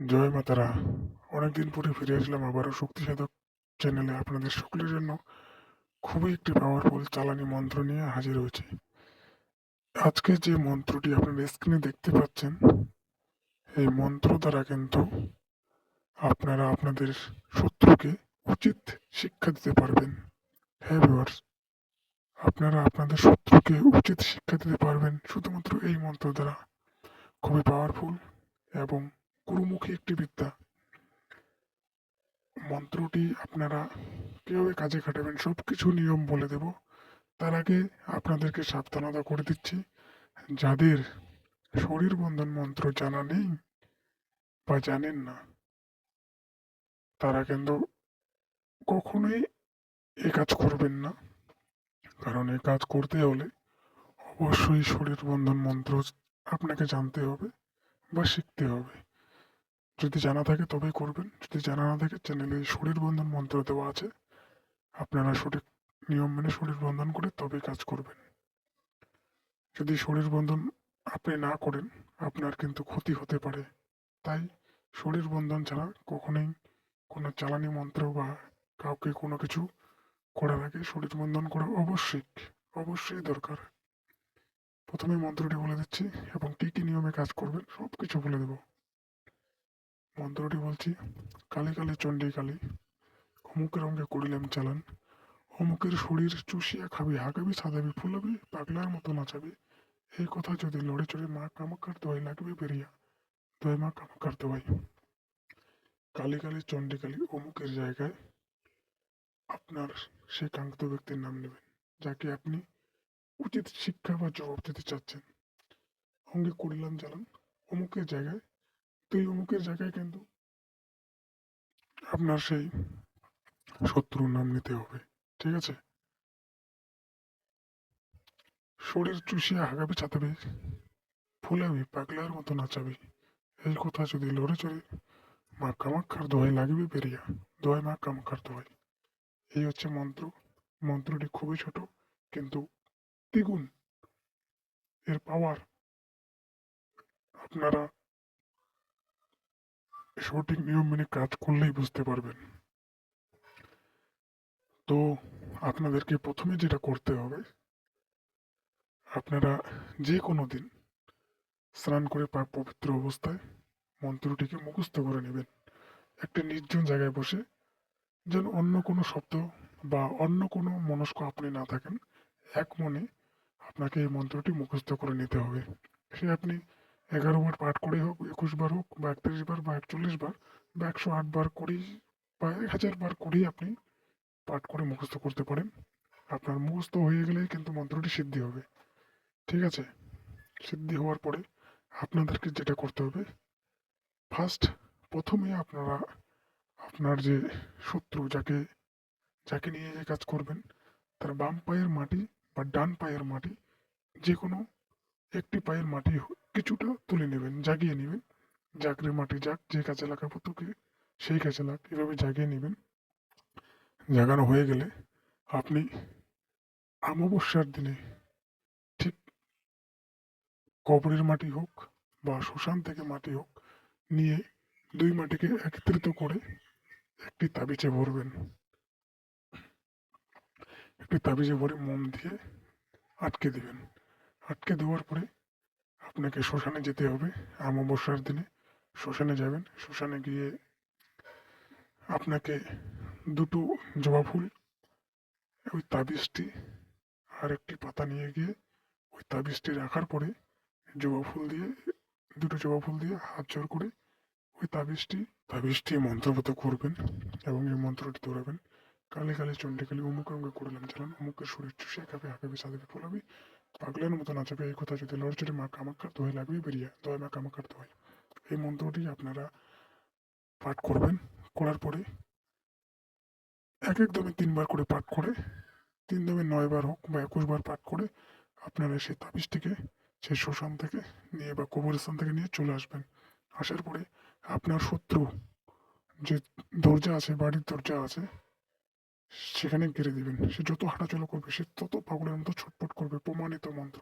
জয় মাতারা। অনেকদিন পরে ফিরে আসলাম আবারও শক্তি সাধক চ্যানেলে আপনাদের সকলের জন্য। খুবই একটি পাওয়ারফুল চালানি মন্ত্র নিয়ে হাজির হয়েছি। আজকে যে মন্ত্রটি আপনারা স্ক্রিনে দেখতে পাচ্ছেন, এই মন্ত্র দ্বারা কিন্তু আপনারা আপনাদের শত্রুকে উচিত শিক্ষা দিতে পারবেন। হ্যাঁ ভিউয়ার্স আপনারা আপনাদের শত্রুকে উচিত শিক্ষা দিতে পারবেন শুধুমাত্র এই মন্ত্র দ্বারা। খুবই পাওয়ারফুল এবং গুরুমুখী একটি বিদ্যা। মন্ত্রটি আপনারা কীভাবে কাজে খাটাবেন সব কিছু নিয়ম বলে দেব। তার আগে আপনাদেরকে সাবধানতা করে দিচ্ছি। যাদের শরীর বন্ধন মন্ত্র জানা নেই বা জানেন না, তারা কিন্তু কখনোই এ কাজ করবেন না। কারণ এ কাজ করতে হলে অবশ্যই শরীর বন্ধন মন্ত্র আপনাকে জানতে হবে বা শিখতে হবে। যদি জানা থাকে তবেই করবেন। যদি জানা না থাকে চ্যানেলে শরীর বন্ধন মন্ত্র দেওয়া আছে। আপনারা সঠিক নিয়ম মেনে শরীর বন্ধন করে তবেই কাজ করবেন। যদি শরীর বন্ধন আপনি না করেন, আপনার কিন্তু ক্ষতি হতে পারে। তাই শরীর বন্ধন ছাড়া কখনোই কোনো চালানি মন্ত্র বা কাউকে কোনো কিছু করার আগে শরীর বন্ধন করা অবশ্যই অবশ্যই দরকার। প্রথমে মন্ত্রটি বলে দিচ্ছি এবং কী কী নিয়মে কাজ করবেন সব কিছু বলে দেবো। মন্ত্রটি বলছি, কালে কালে চণ্ডী কালী, অমুকের অঙ্গে করিলাম চালান। অমুকের শরীর চুষিয়া খাবি, হাগাবি সাদাবি ফুলাবি, পাগলার মতো নাচাবি। এই কথা যদি লড়ে চড়ে মা কামাকার দোয়াই লাগবে বেরিয়া। দোয়াই মা কামাকার দোয়াই কালী কালী চণ্ডী কালী অমুকের জায়গায় আপনার সেই কাঙ্ক্ষিত ব্যক্তির নাম নেবেন, যাকে আপনি উচিত শিক্ষা বা জবাব দিতে চাচ্ছেন। অঙ্গে করিলাম জ্বালান অমুকের জায়গায় তুই অমুকের জায়গায় কিন্তু আপনার সেই শত্রুর নাম নিতে হবে, ঠিক আছে? শরীর চুষিয়ে হাগাবি ছাতাবি ফুলাবি পাগলার মতো নাচাবি। এই কথা যদি লড়ে চড়ে মা কামাক্ষার দোহাই লাগবে বেরিয়া দোহাই মা কামাক্ষার দোহাই এই হচ্ছে মন্ত্র। মন্ত্রটি খুবই ছোট, কিন্তু দ্বিগুণ। এর পাওয়ার আপনারা সঠিক নিয়ম মেনে কাজ করলেই বুঝতে পারবেন। তো, আপনাদেরকে প্রথমে যেটা করতে হবে, আপনারা যে কোনো দিন স্নান করে পাক পবিত্র অবস্থায় মন্ত্রটিকে মুখস্থ করে নেবেন। একটা নির্জন জায়গায় বসে যেন অন্য কোনো শব্দ বা অন্য কোনো মনস্ক আপনি না থাকেন, এক মনে আপনাকে এই মন্ত্রটি মুখস্থ করে নিতে হবে। সে আপনি এগারো বার পাঠ করে হোক, একুশ বার হোক, বা একত্রিশ বার, বা একচল্লিশ বার, বা একশো আট বার করেই বা এক হাজার বার করেই আপনি পাঠ করে মুখস্থ করতে পারেন। আপনার মুখস্থ হয়ে গেলেই কিন্তু মন্ত্রটি সিদ্ধি হবে। ঠিক আছে? সিদ্ধি হওয়ার পরে আপনাদেরকে যেটা করতে হবে ফার্স্ট প্রথমে আপনারা আপনার যে শত্রু যাকে যাকে নিয়ে এই কাজ করবেন, তার বাম পায়ের মাটি বা ডান পায়ের মাটি যে কোনো একটি পায়ের মাটি কিছুটা তুলে নেবেন, জাগিয়ে নেবেন। জাগরে মাটি, যাক, যে কাজে লাগাবো তোকে, সেই কাজে লাগ, এভাবে জাগিয়ে নেবেন। জাগানো হয়ে গেলে আপনি অমাবস্যার দিনে ঠিক কবরের মাটি হোক বা শ্মশান থেকে মাটি হোক, নিয়ে দুই মাটিকে একত্রিত করে একটি তাবিজে ভরবেন। একটি তাবিজে ভরে মোম দিয়ে আটকে দেবেন। আটকে দেওয়ার পরে আপনাকে শ্মশানে যেতে হবে অমাবস্যার দিনে। শ্মশানে যাবেন। শ্মশানে গিয়ে আপনাকে দুটো জবা ফুল, ওই তাবিজটি আর একটি পাতা নিয়ে গিয়ে ওই তাবিজটি রাখার পরে জবা ফুল দিয়ে, দুটো জবা ফুল দিয়ে হাত জোর করে ওই তাবিজটি তাবিজটি মন্ত্রগত করবেন এবং এই মন্ত্রটি দৌড়াবেন। কালে কালে চণ্ডী কালী অমুক অঙ্গে করলাম চালান অমুকের শরীর চুষে খাবে হাঁকাবে সাদাবে ফোলাবি পাগলের মতো নাচাবে, এই কথা যদি লড়চড়ে মা কামাক্ষার দোহাই লাগবে, বেরিয়ে, দোহাই মা কামাক্ষার দোহাই। এই মন্ত্রটি আপনারা পাঠ করবেন, করার পরে এক এক দমে তিনবার করে পাঠ করে, তিন দমে নয় বার হোক বা একুশ বার পাঠ করে আপনারা সেই তাবিজটিকে সেই শ্মশান থেকে নিয়ে বা কবরস্থান থেকে নিয়ে চলে আসবেন। আসার পরে আপনার শত্রু যে দরজা আছে, বাড়ির দরজা আছে সেখানে গেড়ে দিবেন। সে যত হাঁটাচলা করবে, সে তত পাগলের মতো ছটপট করবে, প্রমাণিত মন্ত্র।